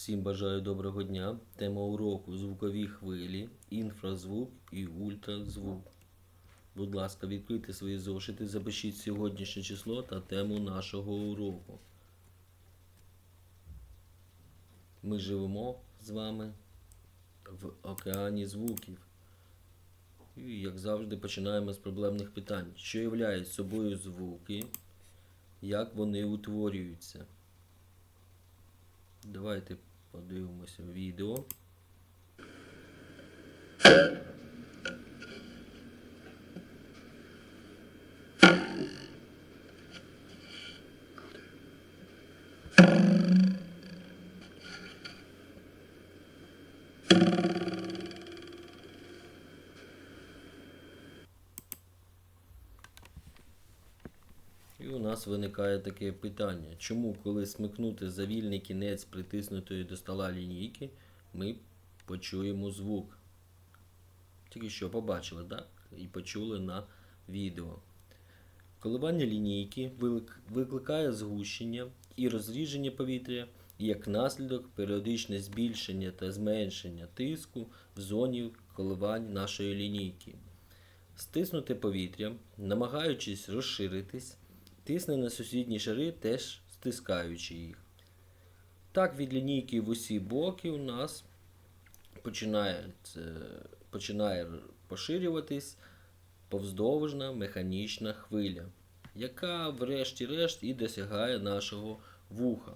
Всім бажаю доброго дня. Тема уроку звукові хвилі, інфразвук і ультразвук. Будь ласка, відкрийте свої зошити, запишіть сьогоднішнє число та тему нашого уроку. Ми живемо з вами в океані звуків. І, як завжди, починаємо з проблемних питань. Що являють собою звуки? Як вони утворюються? Давайте подивимося відео. Нас виникає таке питання. Чому, коли смикнути за вільний кінець притиснутої до стола лінійки, ми почуємо звук? Тільки що побачили, так? І почули на відео. Коливання лінійки викликає згущення і розріження повітря, як наслідок періодичне збільшення та зменшення тиску в зоні коливань нашої лінійки. Стиснуте повітря, намагаючись розширитись, тисне на сусідні шари, теж стискаючи їх. Так, від лінійки в усі боки у нас починає, починає поширюватись повздовжна механічна хвиля, яка врешті-решт і досягає нашого вуха.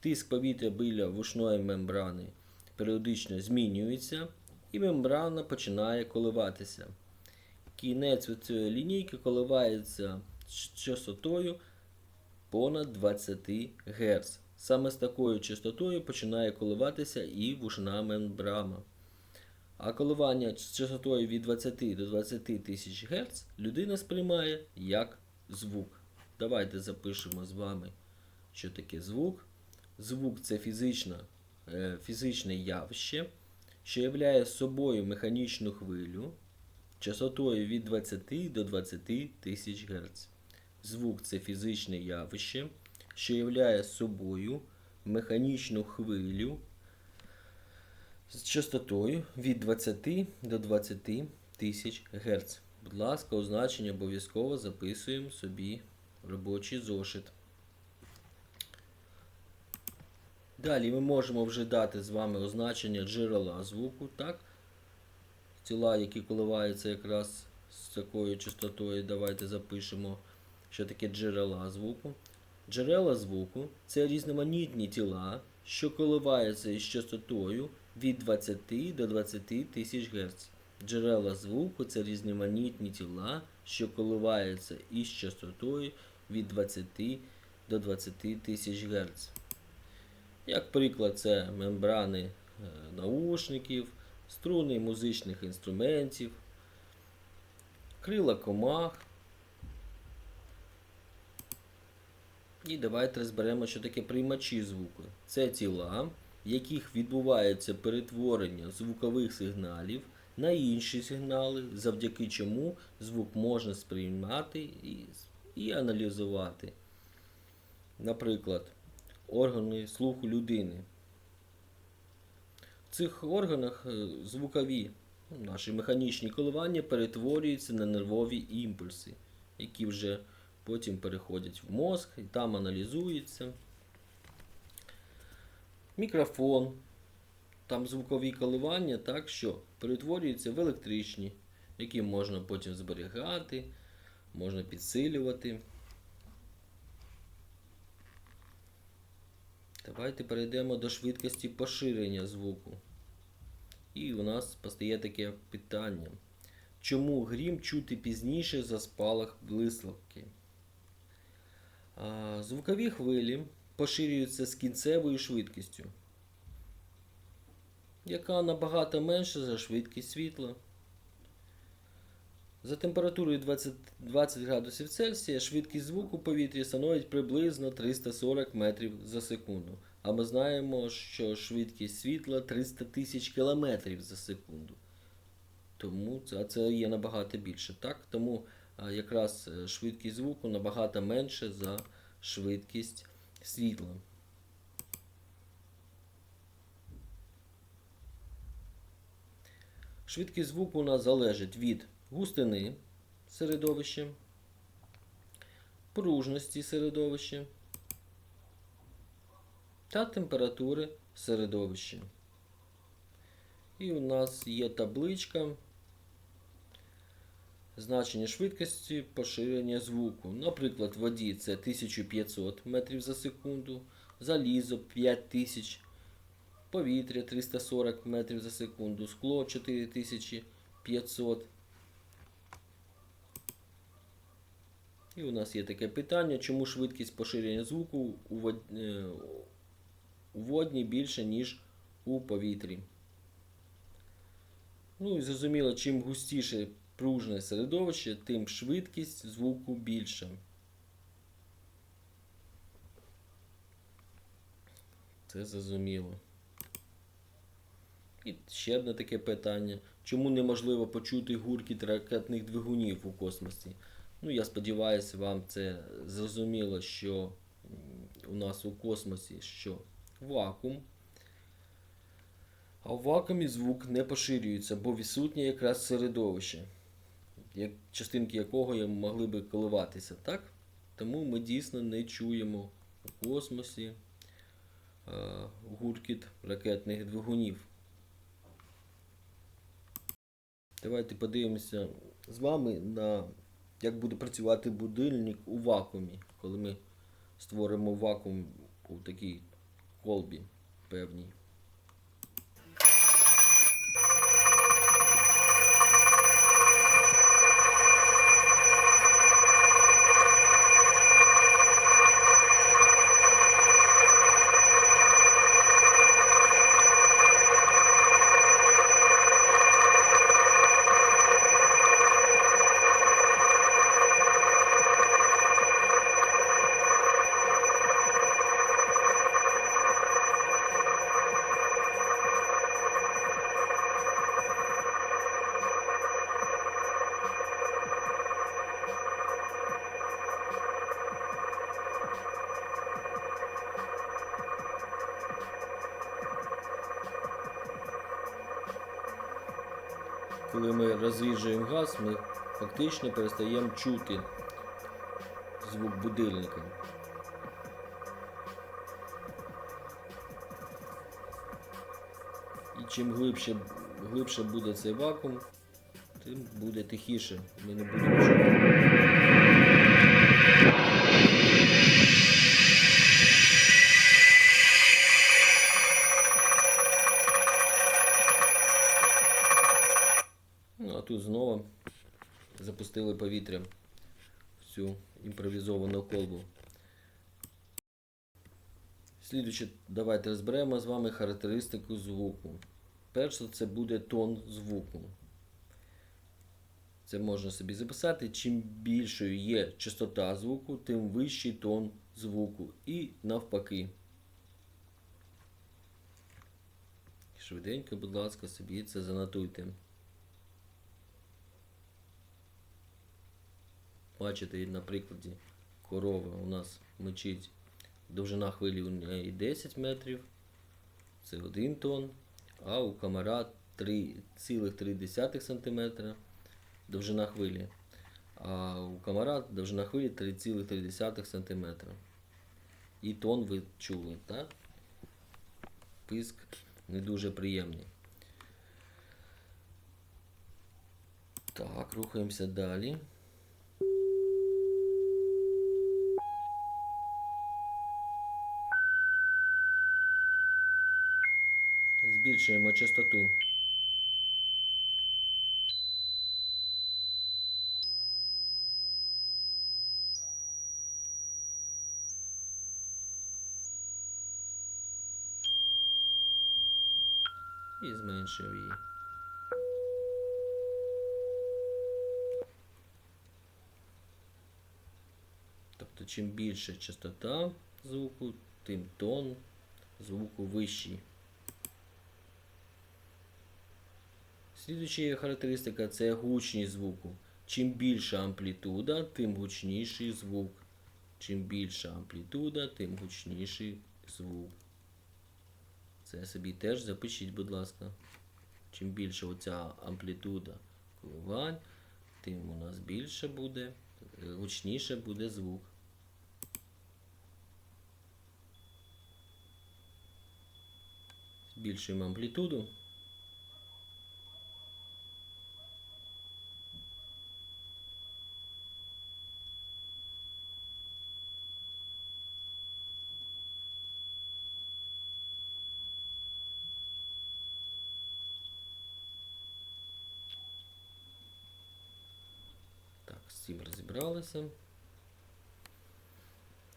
Тиск повітря біля вушної мембрани періодично змінюється, і мембрана починає коливатися. Кінець цієї лінійки коливається з частотою понад 20 Гц. Саме з такою частотою починає коливатися і вушна мембрана. А коливання з частотою від 20 до 20 тисяч Гц людина сприймає як звук. Давайте запишемо з вами, що таке звук. Звук це фізична, е, фізичне явище, що являє собою механічну хвилю частотою від 20 до 20 тисяч Гц. Звук це фізичне явище, що являє собою механічну хвилю з частотою від 20 до 20 тисяч Гц. Будь ласка, означення обов'язково записуємо собі робочий зошит. Далі ми можемо вже дати з вами означення джерела звуку, так? Тіла, які коливаються якраз з такою частотою, давайте запишемо, що таке джерела звуку. Джерела звуку це різноманітні тіла, що коливаються із частотою від 20 до 20 тисяч Гц. Джерела звуку це різноманітні тіла, що коливаються із частотою від 20 до 20 тисяч Гц. Як приклад, це мембрани е, наушників, струни музичних інструментів, крила комах. І давайте розберемо, що таке приймачі звуку. Це тіла, в яких відбувається перетворення звукових сигналів на інші сигнали, завдяки чому звук можна сприймати і, і аналізувати. Наприклад, органи слуху людини. В цих органах е, звукові ну, наші механічні коливання перетворюються на нервові імпульси, які вже потім переходять в мозк і там аналізуються. Мікрофон. Там звукові коливання, так що перетворюються в електричні, які можна потім зберігати, можна підсилювати. Давайте перейдемо до швидкості поширення звуку. І у нас постає таке питання. Чому грім чути пізніше за спалах блискавки? Звукові хвилі поширюються з кінцевою швидкістю, яка набагато менша за швидкість світла. За температурою 20, 20 градусів Цельсія швидкість звуку повітрі становить приблизно 340 метрів за секунду. А ми знаємо, що швидкість світла 300 тисяч кілометрів за секунду. Тому це, це є набагато більше. Так? Тому Е, якраз е, швидкість звуку набагато менше за швидкість світла. Швидкість звуку у нас залежить від густини середовища, пружності середовища та температури середовища. І у нас є табличка, значення швидкості поширення звуку. Наприклад, в воді це 1500 метрів за секунду, залізо 5000, повітря 340 метрів за секунду, скло 4500. І у нас є таке питання, чому швидкість поширення звуку у е, водні більше, ніж у повітрі. Ну і зрозуміло, чим густіше пружне середовище, тим швидкість звуку більша. Це зрозуміло. І ще одне таке питання. Чому неможливо почути гуркіт ракетних двигунів у космосі? Ну, я сподіваюся, вам це зрозуміло, що у нас у космосі що вакуум. А в вакуумі звук не поширюється, бо відсутнє якраз середовище, як, частинки якого могли би коливатися, так? Тому ми дійсно не чуємо у космосі е, гуркіт ракетних двигунів. Давайте подивимося з вами на як буде працювати будильник у вакуумі, коли ми створимо вакуум у такій колбі певній. Коли ми розріджуємо газ, ми фактично перестаємо чути звук будильника. І чим глибше, глибше буде цей вакуум, тим буде тихіше. Ми не будемо чути. Знову запустили повітря в цю імпровізовану колбу. Слідуючи, давайте розберемо з вами характеристику звуку. Перше, це буде тон звуку. Це можна собі записати. Чим більшою є частота звуку, тим вищий тон звуку. І навпаки. Швиденько, будь ласка, собі це занотуйте. Бачите, на прикладі корова у нас мечить довжина хвилі у неї 10 метрів, це 1 тон, а у комара 3,3 см довжина хвилі. А у комара довжина хвилі 3,3 см. І тон ви чули, так? Писк не дуже приємний. Так, рухаємося далі. Збільшуємо частоту. І зменшуємо її. Тобто, чим більше частота звуку, тим тон звуку вищий. Слідуюча характеристика це гучність звуку. Чим більша амплітуда, тим гучніший звук. Чим більша амплітуда, тим гучніший звук. Це собі теж запишіть, будь ласка. чим більше оця амплітуда коливань, тим у нас більше буде, е, гучніше буде звук. Збільшуємо амплітуду. З цим розібралися.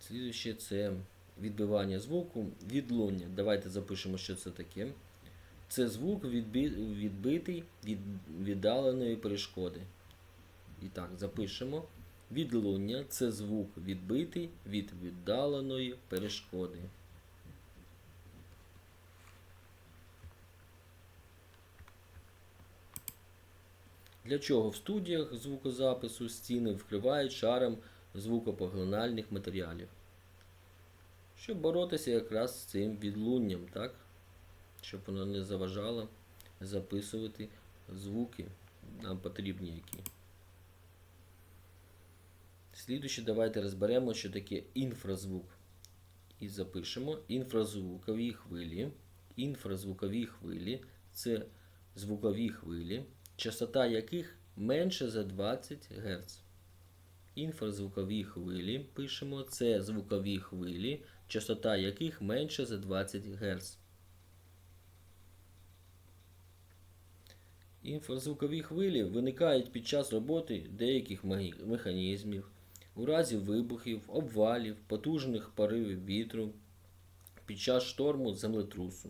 Слідуюче це відбивання звуку, відлуння. Давайте запишемо, що це таке. Це звук відбі... відбитий від віддаленої перешкоди. І так, запишемо. Відлуння це звук відбитий від віддаленої перешкоди. Для чого в студіях звукозапису стіни вкривають шаром звукопоглинальних матеріалів? Щоб боротися якраз з цим відлунням, так? Щоб воно не заважало записувати звуки нам потрібні які. Слідуючи, давайте розберемо, що таке інфразвук. І запишемо інфразвукові хвилі. Інфразвукові хвилі це звукові хвилі, частота яких менше за 20 Гц. Інфразвукові хвилі пишемо це звукові хвилі, частота яких менше за 20 Гц. Інфразвукові хвилі виникають під час роботи деяких механізмів, у разі вибухів, обвалів, потужних поривів вітру, під час шторму землетрусу.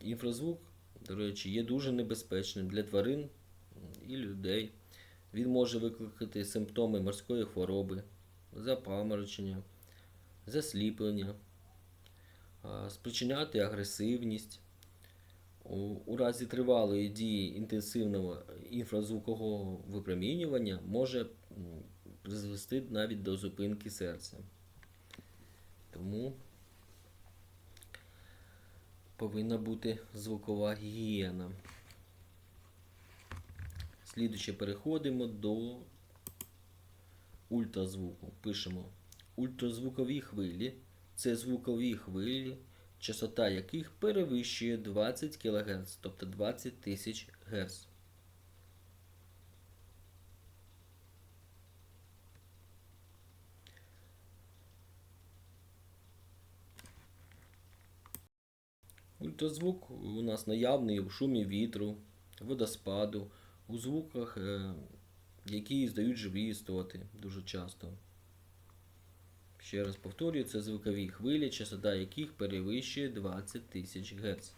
Інфразвук, до речі, є дуже небезпечним для тварин і людей. Він може викликати симптоми морської хвороби, запаморочення, засліплення, спричиняти агресивність. У, разі тривалої дії інтенсивного інфразвукового випромінювання може призвести навіть до зупинки серця. Тому повинна бути звукова гігієна. Слідуюче переходимо до ультразвуку. Пишемо ультразвукові хвилі це звукові хвилі, частота яких перевищує 20 кГц, тобто 20 тисяч Гц. Ультразвук у нас наявний у шумі вітру, водоспаду, у звуках, е, які здають живі істоти дуже часто. Ще раз повторюю, це звукові хвилі, частота яких перевищує 20 тисяч Гц.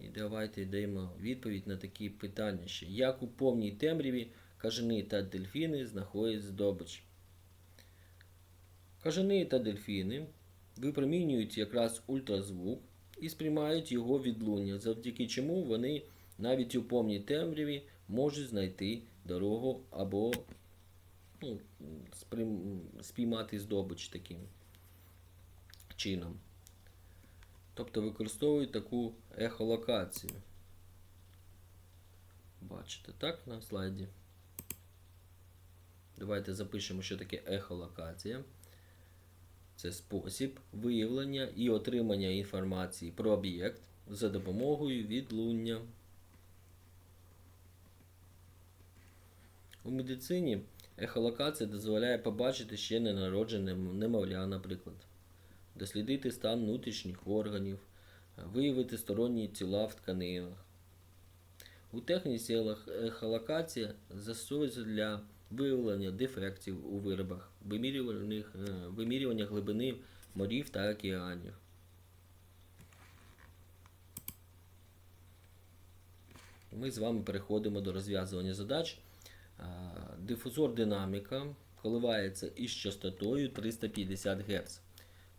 І давайте даємо відповідь на такі питання ще. Як у повній темряві кажани та дельфіни знаходять здобич? Кажани та дельфіни випромінюють якраз ультразвук і сприймають його відлуння, завдяки чому вони навіть у повній темряві можуть знайти дорогу або ну, спіймати здобич таким чином. Тобто використовують таку ехолокацію. Бачите, так, на слайді? Давайте запишемо, що таке ехолокація. Це спосіб виявлення і отримання інформації про об'єкт за допомогою відлуння. У медицині ехолокація дозволяє побачити ще ненароджене немовля, наприклад, дослідити стан внутрішніх органів, виявити сторонні тіла в тканинах. У техніці ехолокація застосовується для виявлення дефектів у виробах, вимірюваних- е, вимірювання глибини морів та океанів. Ми з вами переходимо до розв'язування задач. Дифузор динаміка коливається із частотою 350 Гц.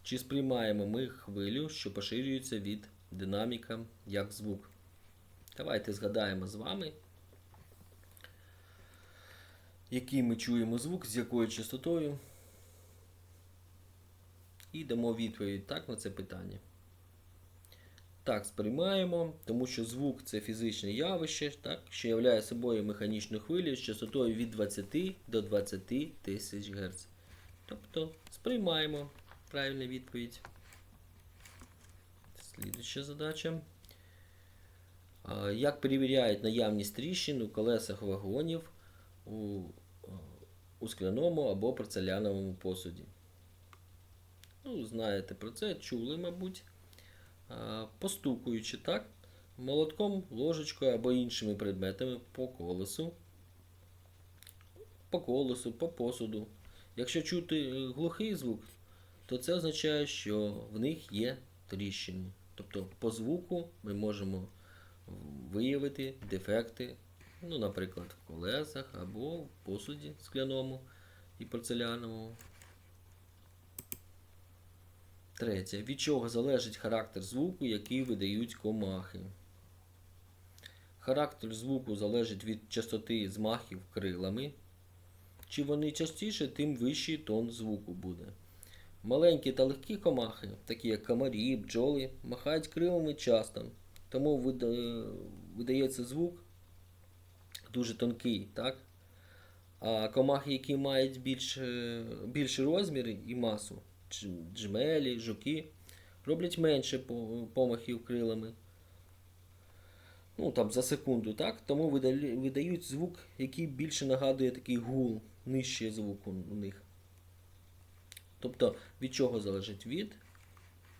Чи сприймаємо ми хвилю, що поширюється від динаміка як звук? Давайте згадаємо з вами, який ми чуємо звук, з якою частотою. і дамо відповідь так на це питання. Так, сприймаємо, тому що звук це фізичне явище, так, що являє собою механічну хвилю з частотою від 20 до 20 тисяч Гц. Тобто сприймаємо правильна відповідь. Слідуюча задача. Як перевіряють наявність тріщин у колесах вагонів у, у скляному або порцеляновому посуді? Ну, знаєте про це, чули, мабуть. Постукуючи так, молотком, ложечкою або іншими предметами по колесу, по колесу, по посуду. Якщо чути е, глухий звук, то це означає, що в них є тріщини. Тобто по звуку ми можемо виявити дефекти, ну, наприклад, в колесах або в посуді скляному і порцеляновому. Третє. Від чого залежить характер звуку, який видають комахи? Характер звуку залежить від частоти змахів крилами. Чи вони частіше, тим вищий тон звуку буде. Маленькі та легкі комахи, такі як комарі, бджоли, махають крилами часто, тому видається звук дуже тонкий. так? А комахи, які мають більш, е, більші розміри і масу, джмелі, жуки, роблять менше помахів крилами. Ну, там за секунду, так? Тому видають звук, який більше нагадує такий гул, нижчий звук у них. Тобто від чого залежить від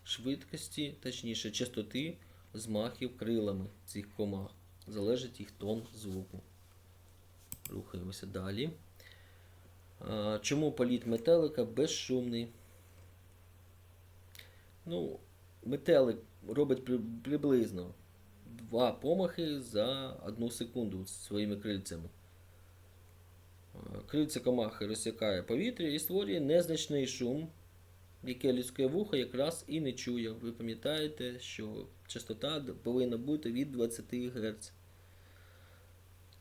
швидкості, точніше частоти змахів крилами цих комах. Залежить їх тон звуку. Рухаємося далі. Чому політ метелика безшумний? Ну, метелик робить при- приблизно два помахи за одну секунду своїми крильцями. Е, Крильця комахи розсікає повітря і створює незначний шум, яке людське вухо якраз і не чує. Ви пам'ятаєте, що частота повинна бути від 20 Гц.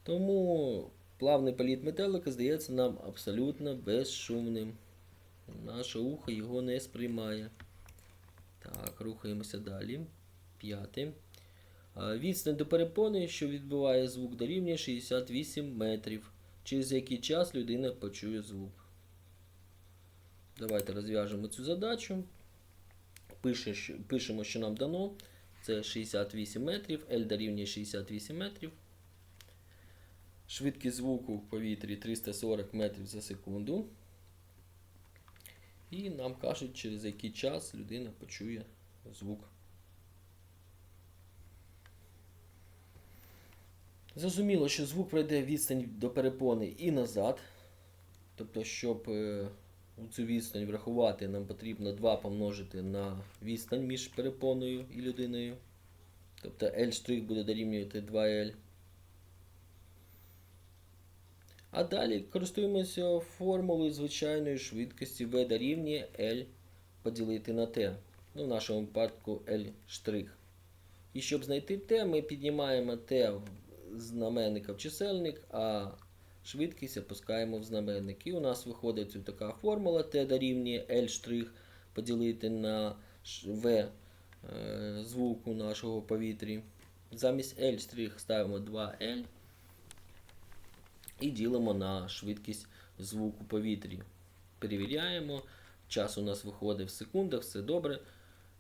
Тому плавний політ метелика здається нам абсолютно безшумним. Наше ухо його не сприймає. Так, рухаємося далі. П'яте. Відстань до перепони, що відбиває звук, дорівнює 68 метрів. Через який час людина почує звук. Давайте розв'яжемо цю задачу. Пишемо, що нам дано. Це 68 метрів, L дорівнює 68 метрів. Швидкість звуку в повітрі 340 метрів за секунду. І нам кажуть, через який час людина почує звук. Зрозуміло, що звук пройде відстань до перепони і назад. Тобто, щоб е, у цю відстань врахувати, нам потрібно 2 помножити на відстань між перепоною і людиною. Тобто L' буде дорівнювати 2L. А далі користуємося формулою звичайної швидкості V дорівнює L поділити на T. Ну, в нашому випадку L'. І щоб знайти T, ми піднімаємо T в знаменника в чисельник, а швидкість опускаємо в знаменник. І у нас виходить така формула T дорівнює L' поділити на V е, звуку нашого в повітрі. Замість L' ставимо 2L і ділимо на швидкість звуку повітрі. Перевіряємо. Час у нас виходить в секундах, все добре.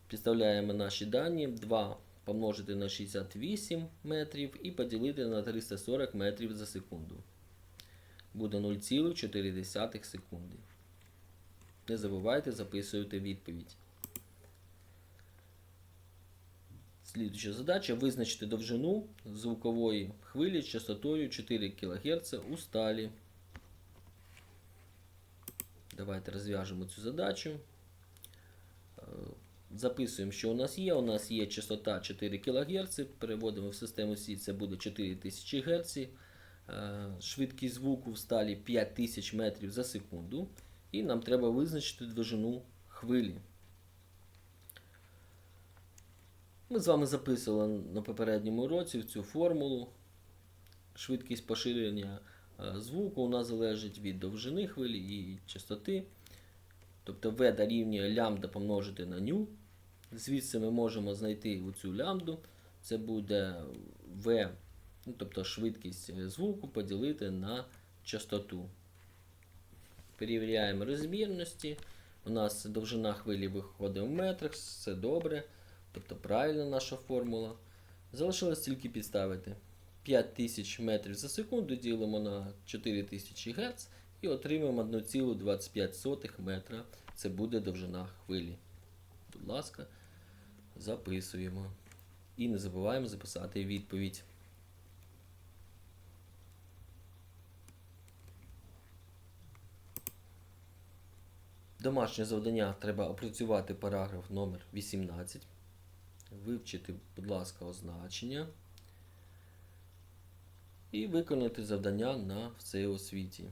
Підставляємо наші дані. 2 помножити на 68 метрів і поділити на 340 метрів за секунду. Буде 0,4 секунди. Не забувайте записувати відповідь. Слідуюча задача визначити довжину звукової хвилі з частотою 4 кГц у сталі. Давайте розв'яжемо цю задачу. Е, Записуємо, що у нас є. У нас є частота 4 кГц, переводимо в систему Сі, це буде 4000 Гц. Е, Швидкість звуку в сталі 5000 метрів за секунду. І нам треба визначити довжину хвилі. Ми з вами записували на попередньому уроці цю формулу. Швидкість поширення е, звуку у нас залежить від довжини хвилі і частоти. Тобто v дорівнює лямбда помножити на ню. Звідси ми можемо знайти оцю лямбду. Це буде v, ну, тобто швидкість е, звуку поділити на частоту. Перевіряємо розмірності. У нас довжина хвилі виходить в метрах, все добре. Тобто правильна наша формула. Залишилось тільки підставити 5000 метрів за секунду, ділимо на 4000 Гц і отримаємо 1,25 метра. Це буде довжина хвилі. Будь ласка, записуємо. І не забуваємо записати відповідь. Домашнє завдання треба опрацювати параграф номер 18. Вивчити, будь ласка, означення. І виконати завдання на всій освіті.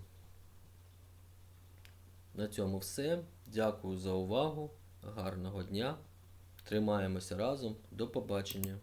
На цьому все. Дякую за увагу. Гарного дня. Тримаємося разом. До побачення.